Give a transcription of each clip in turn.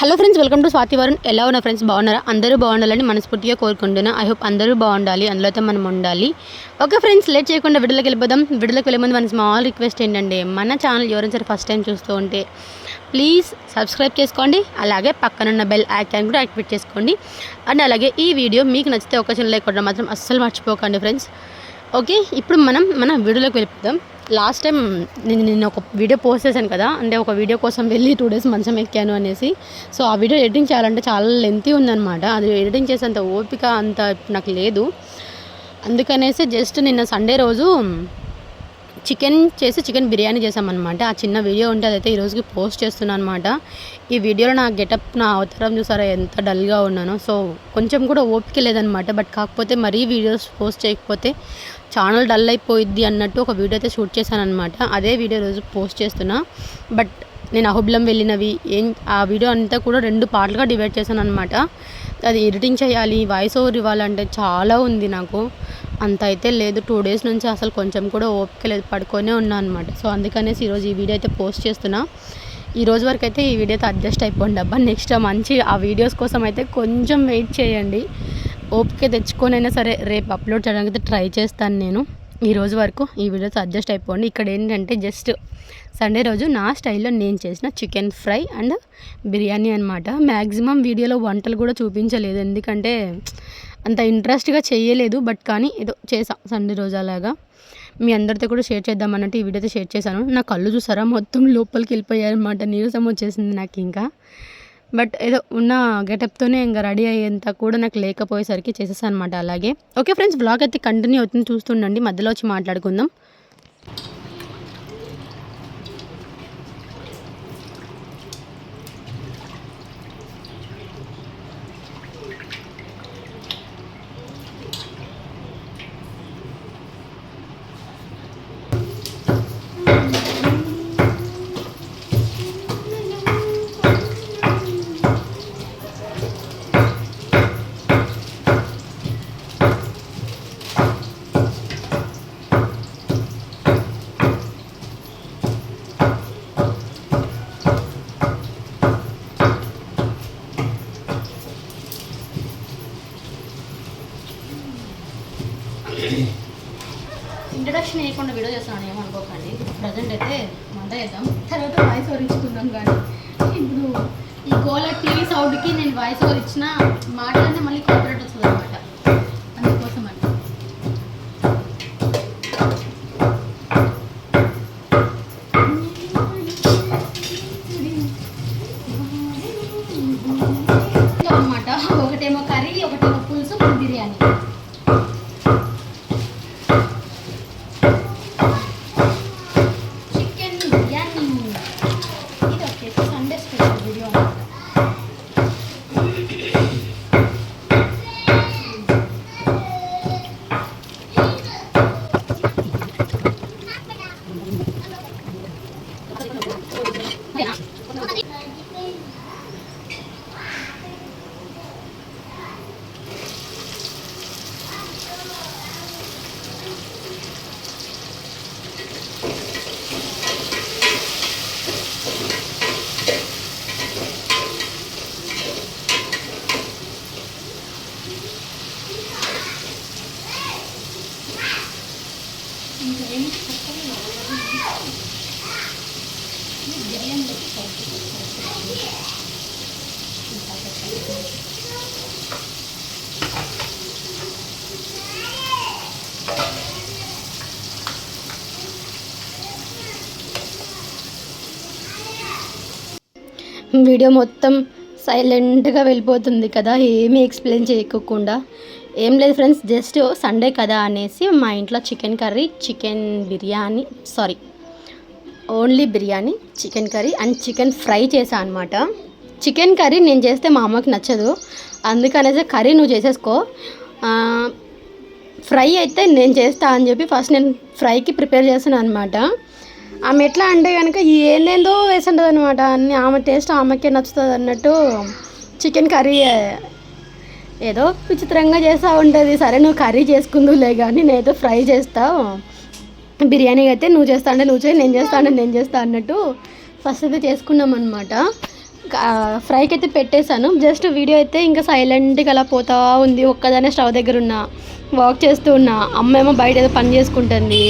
Hello friends welcome to Swathi Varun ఎలా ఉన్నా friends బాగున్నారా? అందరూ బాగుండాలని మనస్ఫూర్తిగా కోరుకుంటున్నా. ఐ హోప్ అందరూ బాగుండాలి అందులోతో మనం ఉండాలి. ఓకే ఫ్రెండ్స్ లేట్ చేయకుండా విడుదలకి వెళ్ళిపోదాం. విడుదలకి వెళ్ళే ముందు మన స్మాల్ రిక్వెస్ట్ ఏంటంటే మన ఛానల్ ఎవరైనా సరే ఫస్ట్ టైం చూస్తూ ఉంటే ప్లీజ్ సబ్స్క్రైబ్ చేసుకోండి. అలాగే పక్కనున్న బెల్ ఐకాన్ కూడా యాక్టివేట్ చేసుకోండి. అండ్ అలాగే ఈ వీడియో మీకు నచ్చితే ఒక చిన్న లైక్ కొట్టడం మాత్రం అస్సలు మర్చిపోకండి ఫ్రెండ్స్ ఓకే ఇప్పుడు మనం మన వీడియోలోకి వెళ్ళిపోదాం. లాస్ట్ టైం నేను నిన్న ఒక వీడియో పోస్ట్ చేశాను కదా అంటే ఒక వీడియో కోసం వెళ్ళి టూ డేస్ మంచం ఎక్కాను అనేసి. సో ఆ వీడియో ఎడిటింగ్ చేయాలంటే చాలా లెంతీ ఉందన్నమాట. అది ఎడిటింగ్ చేసేంత ఓపిక అంత నాకు లేదు. అందుకనేసి జస్ట్ నిన్న సండే రోజు చికెన్ చేసి చికెన్ బిర్యానీ చేసామన్నమాట ఆ చిన్న వీడియో ఉంటే అదైతే ఈరోజుకి పోస్ట్ చేస్తున్నాను అనమాట ఈ వీడియోలో నా గెటప్ నా అవతారం చూసారా ఎంత డల్గా ఉన్నానో. సో కొంచెం కూడా ఓపిక లేదనమాట బట్ కాకపోతే మరీ వీడియోస్ పోస్ట్ చేయకపోతే ఛానల్ డల్ అయిపోయిద్ది అన్నట్టు ఒక వీడియో అయితే షూట్ చేశాను అనమాట అదే వీడియో రోజు పోస్ట్ చేస్తున్నా. బట్ నేను అహుబలం వెళ్ళినవి ఏం ఆ వీడియో అంతా కూడా రెండు పార్ట్లుగా డివైడ్ చేశాను అనమాట అది ఎడిటింగ్ చేయాలి వాయిస్ ఓవర్ ఇవ్వాలంటే చాలా ఉంది నాకు. అంత అయితే లేదు. టూ డేస్ నుంచి అసలు కొంచెం కూడా ఓపిక లేదు. పడుకొనే ఉన్నా అనమాట సో అందుకనేసి ఈరోజు ఈ వీడియో అయితే పోస్ట్ చేస్తున్నా. ఈ రోజు వరకు అయితే ఈ వీడియోతో అడ్జస్ట్ అయిపోండి అబ్బా నెక్స్ట్ మంచి ఆ వీడియోస్ కోసం అయితే కొంచెం వెయిట్ చేయండి. ఓపిక తెచ్చుకొనైనా సరే రేపు అప్లోడ్ చేయడానికి అయితే ట్రై చేస్తాను నేను. ఈ రోజు వరకు ఈ వీడియోతో అడ్జస్ట్ అయిపోండి ఇక్కడ ఏంటంటే జస్ట్ సండే రోజు నా స్టైల్లో నేను చేసిన చికెన్ ఫ్రై అండ్ బిర్యానీ అనమాట మ్యాక్సిమం వీడియోలో వంటలు కూడా చూపించలేదు. ఎందుకంటే అంత ఇంట్రెస్ట్గా చేయలేదు. బట్ కానీ ఏదో చేసా సండే రోజు అలాగా. మీ అందరితో కూడా షేర్ చేద్దాం అన్నట్టు ఈ వీడియో షేర్ చేశాను. నా కళ్ళు చూసారా? మొత్తం లోపలికి వెళ్ళిపోయారనమాట నీరసం వచ్చేసింది నాకు ఇంకా. బట్ ఏదో ఉన్న గెటప్తోనే ఇంకా రెడీ అయ్యేంత కూడా నాకు లేకపోయేసరికి చేసేసాను అనమాట అలాగే. ఓకే ఫ్రెండ్స్ బ్లాగ్ అయితే కంటిన్యూ అవుతుంది. చూస్తుండండి. మధ్యలో వచ్చి మాట్లాడుకుందాం ఇంట్రడక్షన్ వేయకుండా వీడియో చేస్తున్నాను ఏమనుకోకండి ప్రజెంట్ అయితే వంట చేద్దాం తర్వాత వాయిస్ ఓవర్ ఇచ్చుకుందాం కానీ. ఇప్పుడు ఈ గోల టీవీ సౌండ్కి నేను వాయిస్ ఓవర్ ఇచ్చిన మాట్లాడితే మళ్ళీ కాపరేట్ వస్తుంది వీడియో మొత్తం సైలెంట్గా వెళ్ళిపోతుంది కదా ఏమీ ఎక్స్ప్లెయిన్ చేయకోకుండా. ఏం లేదు ఫ్రెండ్స్ జస్ట్ సండే కదా అనేసి మా ఇంట్లో chicken curry chicken biryani sorry only biryani chicken curry and chicken fry చేసా అనమాట చికెన్ కర్రీ నేను చేస్తే మా అమ్మకి నచ్చదు. అందుకనేసి కర్రీ నువ్వు చేసేసుకో. ఫ్రై అయితే నేను చేస్తా అని చెప్పి ఫస్ట్ నేను ఫ్రైకి ప్రిపేర్ చేస్తున్నాను అనమాట ఆమె ఎట్లా అంటే కనుక ఏందేందో వేసి ఉంటుంది అనమాట అన్ని ఆమె టేస్ట్ ఆమెకే నచ్చుతుంది అన్నట్టు చికెన్ కర్రీ ఏదో విచిత్రంగా చేస్తూ ఉంటుంది. సరే నువ్వు కర్రీ చేసుకుందులే కానీ నేనైతే ఫ్రై చేస్తావు బిర్యానీ అయితే నువ్వు చేస్తా అంటే నువ్వు చేయి నేను చేస్తా అంటే నేను చేస్తా అన్నట్టు ఫస్ట్ అయితే చేసుకున్నాం అనమాట ఫ్రైకి అయితే పెట్టేశాను. జస్ట్ వీడియో అయితే ఇంకా సైలెంట్గా అలా పోతా ఉంది. ఒక్కదానే స్టవ్ దగ్గర ఉన్నా వాక్ చేస్తూ ఉన్నా. అమ్మ ఏమో బయట ఏదో పని చేసుకుంటుంది.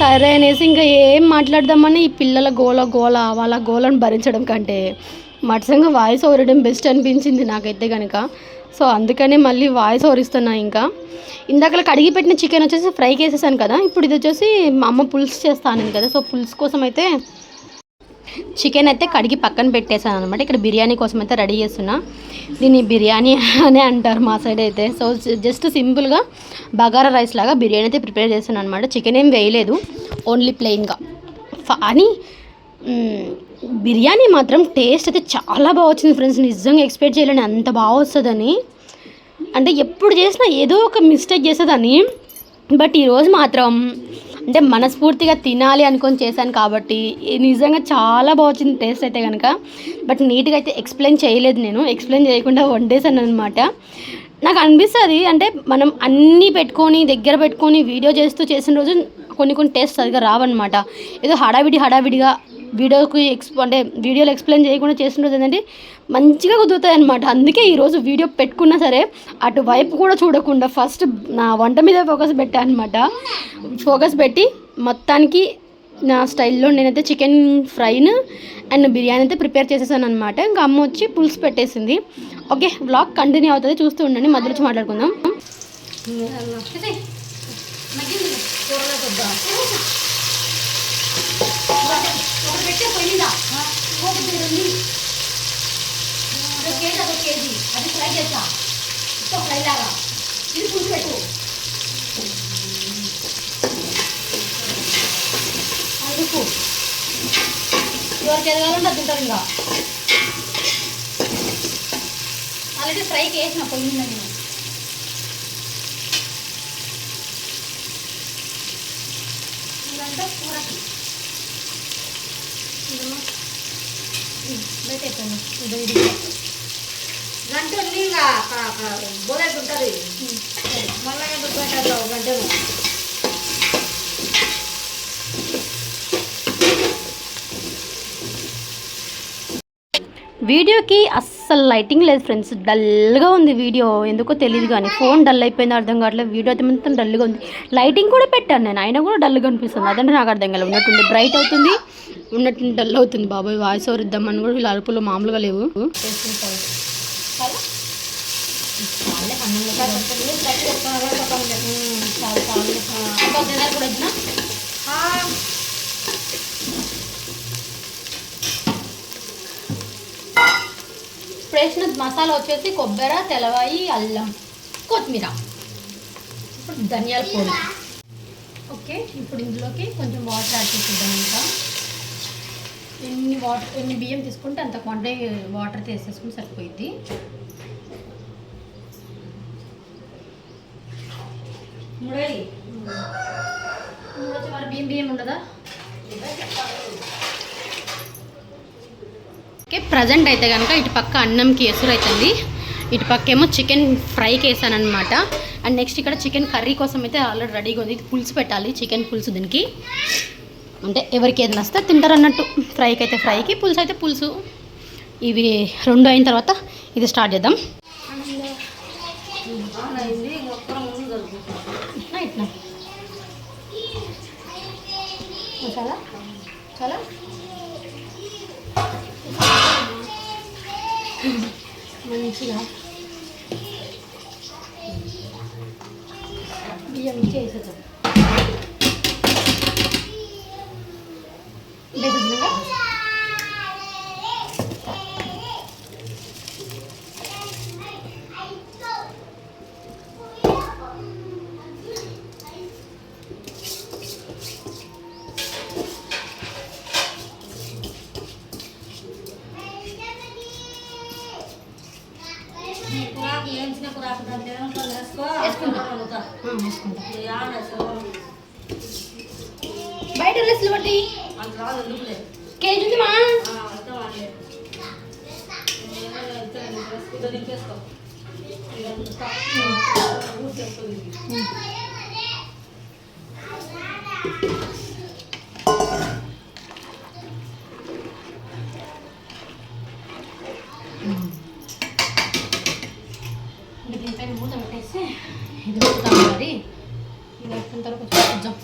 సరే అనేసి ఇంకా ఏం మాట్లాడదామని ఈ పిల్లల గోల గోల వాళ్ళ గోలను భరించడం కంటే మటసంగా వాయిస్ ఓవరడం బెస్ట్ అనిపించింది నాకైతే కనుక సో అందుకనే మళ్ళీ వాయిస్ ఓరిస్తున్నా ఇంకా. ఇందాక కడిగి పెట్టిన చికెన్ వచ్చేసి ఫ్రైకి వేసేసాను కదా ఇప్పుడు ఇది వచ్చేసి మా అమ్మ పులుసు చేస్తాను కదా సో పులుసు కోసం అయితే చికెన్ అయితే కడిగి పక్కన పెట్టేశాను అనమాట ఇక్కడ బిర్యానీ కోసం అయితే రెడీ చేస్తున్నా. దీన్ని బిర్యానీ అనే అంటారు మా సైడ్ అయితే. సో జస్ట్ సింపుల్గా బగారా రైస్ లాగా బిర్యానీ అయితే ప్రిపేర్ చేస్తున్నాను అనమాట చికెన్ ఏం వేయలేదు ఓన్లీ ప్లెయిన్గా. అని బిర్యానీ మాత్రం టేస్ట్ అయితే చాలా బాగా వచ్చింది ఫ్రెండ్స్. నిజంగా ఎక్స్పెక్ట్ చేయలేని అంత బాగా వస్తుందని. అంటే ఎప్పుడు చేసినా ఏదో ఒక మిస్టేక్ చేసేదాన్ని బట్ ఈరోజు మాత్రం అంటే మనస్ఫూర్తిగా తినాలి అనుకొని చేశాను కాబట్టి నిజంగా చాలా బాగా వచ్చింది టేస్ట్ అయితే కనుక బట్ నీట్గా అయితే ఎక్స్ప్లెయిన్ చేయలేదు నేను. ఎక్స్ప్లెయిన్ చేయకుండా వండేసాను అనమాట నాకు అనిపిస్తుంది అంటే మనం అన్నీ పెట్టుకొని దగ్గర పెట్టుకొని వీడియో చేస్తూ చేసిన రోజు కొన్ని కొన్ని టేస్ట్ సరిగా రావన్నమాట. ఏదో హడావిడి హడావిడిగా వీడియోకి ఎక్స్ అంటే వీడియోలో ఎక్స్ప్లెయిన్ చేయకుండా చేసిన ఏంటంటే మంచిగా కుదురుతాయి అనమాట అందుకే ఈరోజు వీడియో పెట్టుకున్నా సరే అటు వైపు కూడా చూడకుండా ఫస్ట్ నా వంట మీద ఫోకస్ పెట్టాను అనమాట ఫోకస్ పెట్టి మొత్తానికి నా స్టైల్లో నేనైతే చికెన్ ఫ్రైను అండ్ బిర్యానీ అయితే ప్రిపేర్ చేసేసాను అనమాట ఇంకా అమ్మ వచ్చి పులుసు పెట్టేసింది. ఓకే బ్లాగ్ కంటిన్యూ అవుతుంది. చూస్తూ ఉండండి. మధ్యలో వచ్చి మాట్లాడుకుందాం పెట్టే పోయిందా కేజీ అదొక కేజీ అది ఫ్రై చేస్తా ఇంకో ఫ్రై లాగా ఇది పులుసు పెట్టు అందుకు ఎవరికి ఎదగాలంటే అది తింటారు ఇంకా ఆల్రెడీ ఫ్రైకి వేసిన పోయిందా నేను ఇదంతా కూరకి ఇదమ్మా బయట అయిపోయింది ఇది ఇది. గంట ఉంది ఉంటుంది మళ్ళీ ఎందుకు పెట్టాలి గంటను వీడియోకి అస్సలు లైటింగ్ లేదు ఫ్రెండ్స్ డల్గా ఉంది వీడియో. ఎందుకో తెలియదు కానీ ఫోన్ డల్ అయిపోయింది అర్థం కావట్లేదు. వీడియో అయితే మొత్తం డల్గా ఉంది. లైటింగ్ కూడా పెట్టాను నేను. అయినా కూడా డల్గా అనిపిస్తుంది. అదంటే నాకు అర్థం కాలేదు. ఉన్నట్టుండి బ్రైట్ అవుతుంది ఉన్నట్టుండి డల్ అవుతుంది. బాబాయ్ వాయిస్ ఓవర్ ఇద్దామని కూడా వీళ్ళ అరుపులు మామూలుగా లేవు. ఇప్పుడు వేసిన మసాలా వచ్చేసి కొబ్బరి తెల్లవాయి అల్లం కొత్తిమీర. ఇప్పుడు ధనియాల పొడి. ఓకే ఇప్పుడు ఇందులోకి కొంచెం వాటర్ యాడ్ చేసేద్దాం ఇంకా. ఎన్ని వాటర్ ఎన్ని బియ్యం తీసుకుంటే అంత క్వాంటిటీ వాటర్ తీసేసుకుని సరిపోయింది ముడేది మూడొచ్చి మరి బియ్యం బియ్యం ఉండదా? ఓకే ప్రజెంట్ అయితే కనుక ఇటు పక్క అన్నంకి ఎసురు అవుతుంది ఇటు పక్క ఏమో చికెన్ ఫ్రైకి వేసాను అనమాట అండ్ నెక్స్ట్ ఇక్కడ చికెన్ కర్రీ కోసం అయితే ఆల్రెడీ రెడీగా ఉంది. ఇది పులుసు పెట్టాలి చికెన్ పులుసు దీనికి. అంటే ఎవరికి ఏది నస్తే తింటారు అన్నట్టు. ఫ్రైకి అయితే ఫ్రైకి పులుసు అయితే పులుసు. ఇవి రెండు అయిన తర్వాత ఇది స్టార్ట్ చేద్దాం. చాలా మంచిగా బియ్యం చేసేద్దాం. డ్రెస్లు బట్టి కేజీ మా దీనిపైన మూత పెట్టేసి ఇది పెడతాం మరి ఇది పెట్టిన తర్వాత చూద్దాం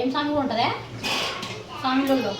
ఏం సాంగ్ కూడా ఉంటుందా? సాంగ్లలో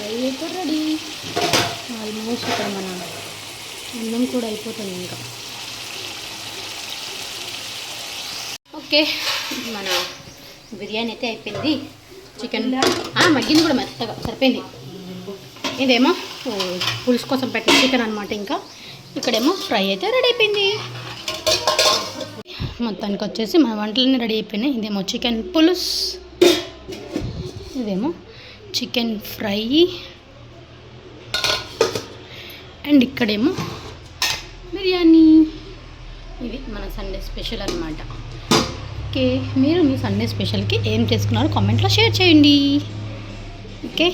ఫ్రై అయితే రెడీ. ఆల్మోస్ట్ ఇక్కడ మన అన్నం కూడా అయిపోతుంది ఇంకా. ఓకే మన బిర్యానీ అయితే అయిపోయింది. చికెన్ మగ్గింది కూడా మెత్తగా సరిపోయింది. ఇదేమో పులుసు కోసం పెట్టిన చికెన్ అనమాట ఇంకా. ఇక్కడేమో ఫ్రై అయితే రెడీ అయిపోయింది. మొత్తానికి వచ్చేసి మన వంటలన్నీ రెడీ అయిపోయినాయి. ఇదేమో చికెన్ పులుసు. ఇదేమో చికెన్ ఫ్రై. అండ్ ఇక్కడేమో బిర్యానీ. ఇది మన సండే స్పెషల్ అనమాట ఓకే మీరు మీ సండే స్పెషల్కి ఏం చేసుకున్నారో కామెంట్లో షేర్ చేయండి. ఓకే?